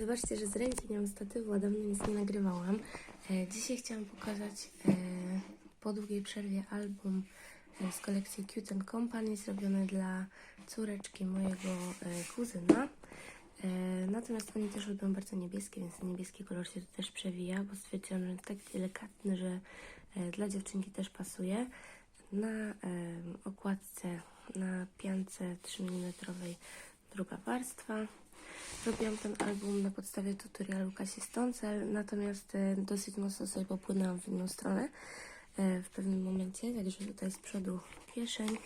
Wybaczcie, że z ręki nie mam statywu, a dawno nic nie nagrywałam. E, dzisiaj chciałam pokazać e, po długiej przerwie album e, z kolekcji Cute and Company zrobiony dla córeczki mojego kuzyna. Natomiast oni też lubią bardzo niebieskie, więc niebieski kolor się tu też przewija, bo stwierdziłam, że jest tak delikatny, że dla dziewczynki też pasuje. Na okładce, na piance 3 mm druga warstwa. Robiłam ten album na podstawie tutorialu Kasi Stoncel, natomiast e, dosyć mocno sobie popłynęłam w inną stronę e, w pewnym momencie, także tutaj z przodu kieszeń,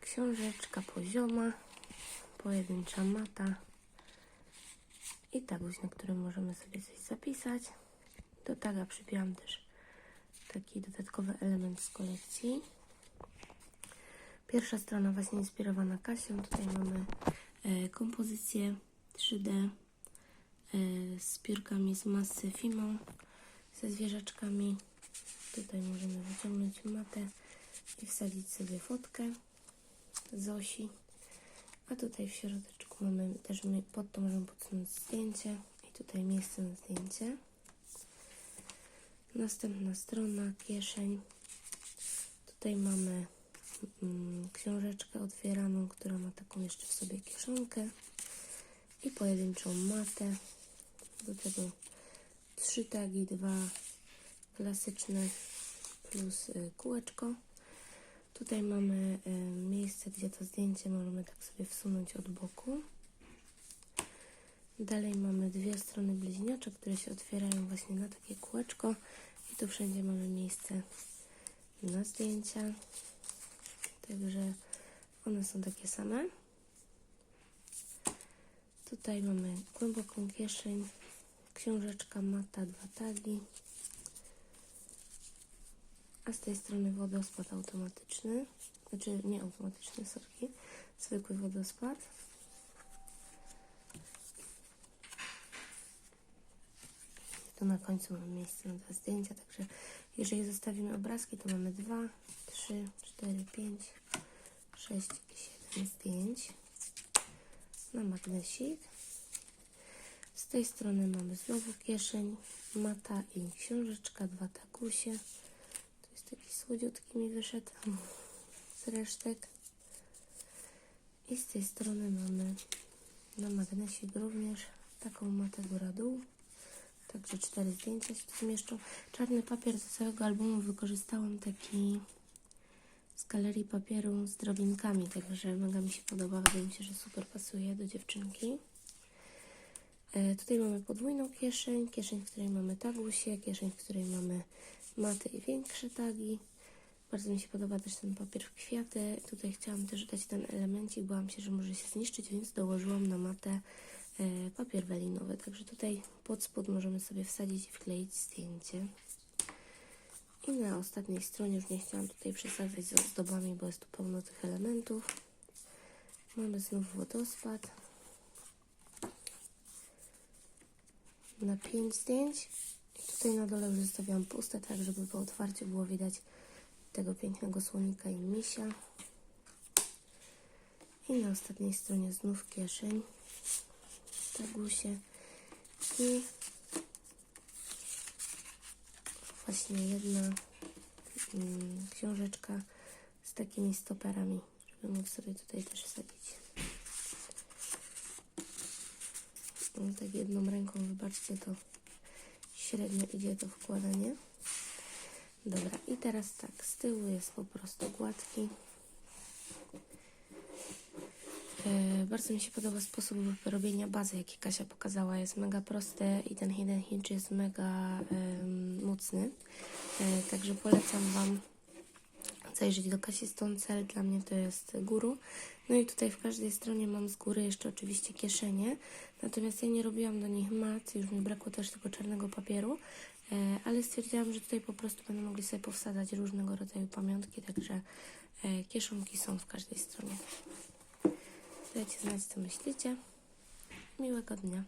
książeczka pozioma, pojedyncza mata i taguś, na którym możemy sobie coś zapisać. Do taga przypiłam też taki dodatkowy element z kolekcji. Pierwsza strona właśnie inspirowana Kasią. Tutaj mamy kompozycję 3D e, z piórkami z masy Fimo, ze zwierzaczkami. Tutaj możemy wyciągnąć matę i wsadzić sobie fotkę Zosi. A tutaj w środeczku mamy też, pod to możemy podsunąć zdjęcie i tutaj miejsce na zdjęcie. Następna strona, kieszeń. Tutaj mamy książeczkę otwieraną, która ma taką jeszcze w sobie kieszonkę i pojedynczą matę. Do tego trzy tagi, dwa klasyczne plus y, kółeczko. Tutaj mamy y, miejsce, gdzie to zdjęcie możemy tak sobie wsunąć od boku. Dalej mamy dwie strony bliźniacze, które się otwierają właśnie na takie kółeczko i tu wszędzie mamy miejsce na zdjęcia. Także one są takie same. Tutaj mamy głęboką kieszeń, książeczka, mata, dwa tagi. A z tej strony wodospad automatyczny. Znaczy nie automatyczny, sorki. Zwykły wodospad. Tu na końcu mamy miejsce na dwa zdjęcia, także jeżeli zostawimy obrazki, to mamy 2, 3, 4, 5, 6 i 7 zdjęć na magnesik. Z tej strony mamy znowu kieszeń, mata i książeczka, dwa takusie. To jest taki słodziutki mi wyszedł z resztek. I z tej strony mamy na magnesik również taką matę góra-dół. Także cztery zdjęcia się tu zmieszczą. Czarny papier do całego albumu wykorzystałam taki galerii papieru z drobinkami, także mega mi się podoba. Wydaje mi się, że super pasuje do dziewczynki. E, tutaj mamy podwójną kieszeń, kieszeń, w której mamy tagusie, kieszeń, w której mamy maty i większe tagi. Bardzo mi się podoba też ten papier w kwiaty. Tutaj chciałam też dać ten elemencik, bałam się, że może się zniszczyć, więc dołożyłam na matę e, papier welinowy. Także tutaj pod spód możemy sobie wsadzić i wkleić zdjęcie. I na ostatniej stronie, już nie chciałam tutaj przesadzać z ozdobami, bo jest tu pełno tych elementów. Mamy znów wodospad. Na 5 zdjęć. I tutaj na dole już zostawiam puste, tak żeby po otwarciu było widać tego pięknego słonika i misia. I na ostatniej stronie znów kieszeń, tagusie i właśnie jedna mm, książeczka z takimi stoperami, żeby móc sobie tutaj też wsadzić. No, tak jedną ręką, wybaczcie, to średnio idzie to wkładanie. Dobra, i teraz tak, z tyłu jest po prostu gładki. E, bardzo mi się podoba sposób robienia bazy, jaki Kasia pokazała. Jest mega prosty i ten hidden hinge jest mega em, mocny. E, także polecam Wam zajrzeć do Kasi Stoncel. Dla mnie to jest guru. No i tutaj w każdej stronie mam z góry jeszcze oczywiście kieszenie. Natomiast ja nie robiłam do nich mat, już mi brakło też tego czarnego papieru. E, ale stwierdziłam, że tutaj po prostu będą mogli sobie powsadzać różnego rodzaju pamiątki, także e, kieszonki są w każdej stronie. Dajcie znać, co myślicie. Miłego dnia.